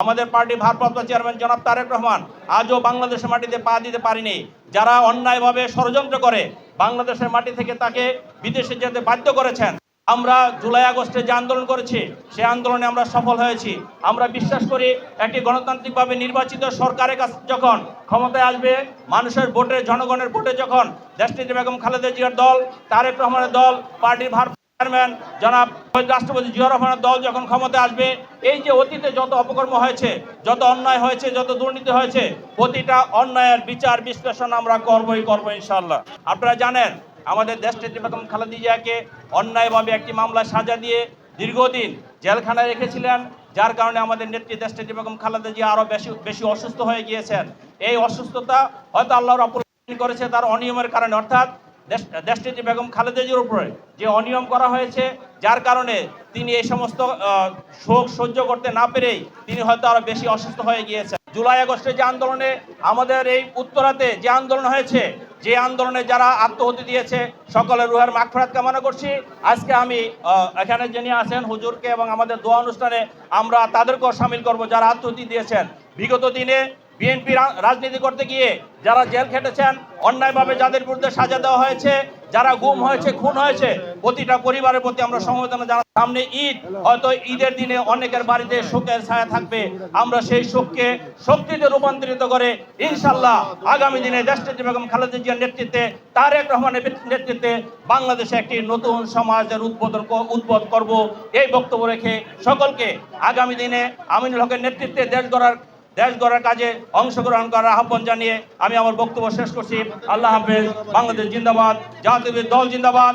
আমাদের পার্টি ভারপ্রাপ্ত চেয়ারম্যান জনাব তারেক রহমান আজও বাংলাদেশের মাটিতে পা দিতে পারিনি। যারা অন্যায়ভাবে ষড়যন্ত্র করে বাংলাদেশের মাটি থেকে তাকে বিদেশে যেতে বাধ্য করেছেন। আমরা জুলাই আগস্টে যে আন্দোলন করেছি সেই আন্দোলনে আমরা সফল হয়েছি। আমরা বিশ্বাস করি একটি গণতান্ত্রিকভাবে নির্বাচিত সরকারের কাছে যখন ক্ষমতায় আসবে, মানুষের ভোটে, জনগণের ভোটে যখন দেশটিতে বেগম খালেদা জিয়ার দল, তারেক রহমানের দল, পার্টির ভার চেয়ারম্যান, জনাব রাষ্ট্রপতি জিয়া রহমানের দল যখন ক্ষমতায় আসবে, এই যে অতীতে যত অপকর্ম হয়েছে, যত অন্যায় হয়েছে, যত দুর্নীতি হয়েছে, প্রতিটা অন্যায়ের বিচার বিশ্লেষণ আমরা করবই করব ইনশাল্লাহ আপনারা জানেন, আমাদের দেশটিতে বেগম খালেদা জিয়াকে অন্যায়ভাবে একটি মামলায় সাজা দিয়ে দীর্ঘদিন জেলখানায় রেখেছিলেন, যার কারণে আমাদের নেত্রী দেশটিতে বেগম খালেদা জিয়া আরও বেশি বেশি অসুস্থ হয়ে গিয়েছেন। এই অসুস্থতা হয়তো আল্লাহর অপর করেছে তার অনিয়মের কারণে, অর্থাৎ দেশ- দেশটিতে বেগম খালেদা জিয়ার উপরে যে অনিয়ম করা হয়েছে, যার কারণে তিনি এই সমস্ত শোক সহ্য করতে না পেরেই তিনি হয়তো আরও বেশি অসুস্থ হয়ে গিয়েছেন। জুলাই আগস্টে যে আন্দোলনে আমাদের এই উত্তরাতে যে আন্দোলন হয়েছে, যে আন্দোলনে যারা আত্মহতি দিয়েছে, সকলের রুহের মাগফিরাত কামনা করছি। আজকে আমি এখানে যিনি আছেন হুজুরকে এবং আমাদের দোয়া অনুষ্ঠানে আমরা তাদেরকেও সামিল করব যারা আত্মহতি দিয়েছেন। বিগত দিনে বিএনপি রাজনীতি করতে গিয়ে যারা জেল খেটেছেন, অন্যায়ভাবে যাদের বিরুদ্ধে সাজা দেওয়া হয়েছে, যারা গুম হয়েছে, খুন হয়েছে, প্রতিটা পরিবারের প্রতি আমরা সমবেদনা জানা সামনে ঈদ, হয়তো ঈদের দিনে অনেকের বাড়িতে শোকের ছায়া থাকবে। আমরা সেই শোককে শক্তিতে রূপান্তরিত করে ইনশাল্লাহ আগামী দিনে দেশটিতে বেগম খালেদা জিয়ার নেতৃত্বে, তারেক রহমানের নেতৃত্বে বাংলাদেশে একটি নতুন সমাজের উদ্বোধন উদ্বোধ করব। এই বক্তব্য রেখে সকলকে আগামী দিনে আমিনুল হকের নেতৃত্বে দেশ গড়ার দেশ গড়ার কাজে অংশগ্রহণ করার আহ্বান জানিয়ে আমি আমার বক্তব্য শেষ করছি। আল্লাহ হাফেজ, বাংলাদেশ জিন্দাবাদ জাতীয় দল জিন্দাবাদ।